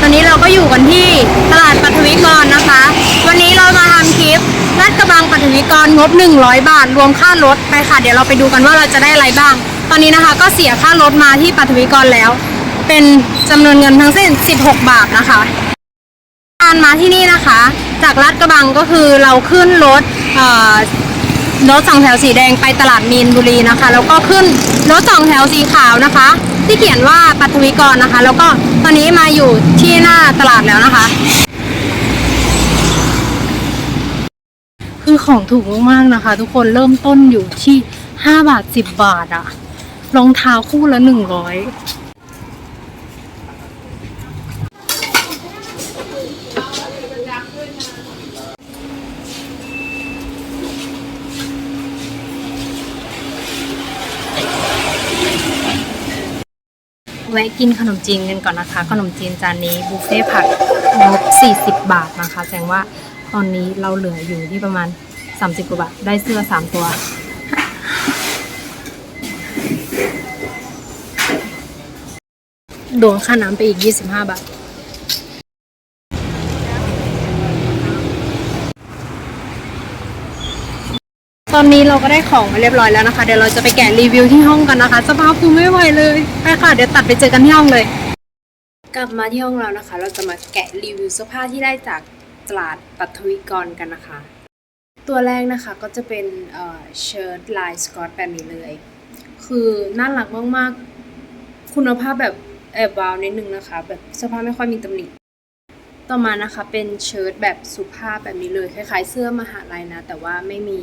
ตอนนี้เราก็อยู่กันที่ตลาดปัทวิกรนะคะ วันนี้เรามาทำคลิปลาดกระบังปัทวิกรงบ 100 บาท รวมค่ารถไปค่ะ เดี๋ยวเราไปดูกันว่าเราจะได้อะไรบ้าง ตอนนี้นะคะก็เสียค่ารถมาที่ปัทวิกรแล้ว เป็นจำนวนเงินทั้งสิ้น 16 บาทนะคะ การมาที่นี่นะคะ จากลาดกระบังก็คือเราขึ้นรถเอ่อรถสองแถวสีแดงไปตลาดมีนบุรีนะคะ แล้วก็ขึ้นรถสองแถวสีขาวนะคะ ที่เขียนว่าปัทวิกรนะคะ แล้วก็ตอนนี้มาอยู่ที่หน้าตลาดแล้วนะคะ คือของถูกมากๆนะคะ ทุกคนเริ่มต้นอยู่ที่ 5 บาท 10 บาทอะรองเท้าคู่ละ 100 แวะกินขนมจีนกันก่อนนะคะ ขนมจีนจานนี้บุฟเฟ่ต์ผักงบ40 บาทนะคะ แสดงว่าตอนนี้เราเหลืออยู่ที่ประมาณ 30 กว่าบาท ได้เสื้อ 3 ตัวโดนค่าน้ำไปอีก 25 บาท ตอนนี้เราก็ได้ของมาเรียบร้อยแล้วนะคะ เดี๋ยวเราจะไปแกะรีวิวที่ห้องกันนะคะ สภาพคือไม่ไหวเลยไปค่ะ เดี๋ยวตัดไปเจอกันที่ห้องเลย กลับมาที่ห้องเรานะคะ เราจะมาแกะรีวิวเสื้อผ้าที่ได้จากตลาดปัทวิกรกันนะคะ ตัวแรกนะคะก็จะเป็นเชิ้ตลายสกอตแบบนี้เลย คือน่ารักมากๆ คุณภาพแบบแอบว้าวนิดนึงนะคะ แบบเสื้อผ้าไม่ค่อยมีตำหนิต่อมานะคะเป็นเชิ้ตแบบสุภาพแบบนี้เลยคล้ายๆเสื้อมหาลัยนะ แต่ว่าไม่มี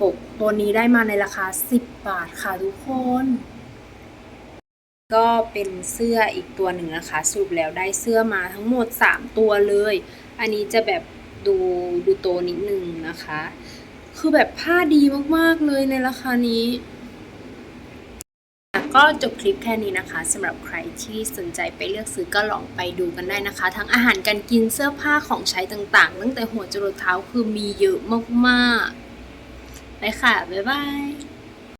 ปก ตัวนี้ได้มาในราคา 10 บาทค่ะทุกคน ก็เป็นเสื้ออีกตัวหนึ่งนะคะสรุปแล้วได้เสื้อมาทั้งหมด 3 ตัวเลย อันนี้จะแบบดูดูโตนิดนึงนะคะ คือแบบผ้าดีมากๆเลยในราคานี้ก็จบคลิปแค่นี้นะคะสำหรับใครที่สนใจไปเลือกซื้อก็ลองไปดูกันได้นะคะ ทั้งอาหารการกินเสื้อผ้าของใช้ต่างๆ ตั้งแต่หัวจรดเท้าคือมีเยอะมากๆ ไปค่ะ บ๊ายบาย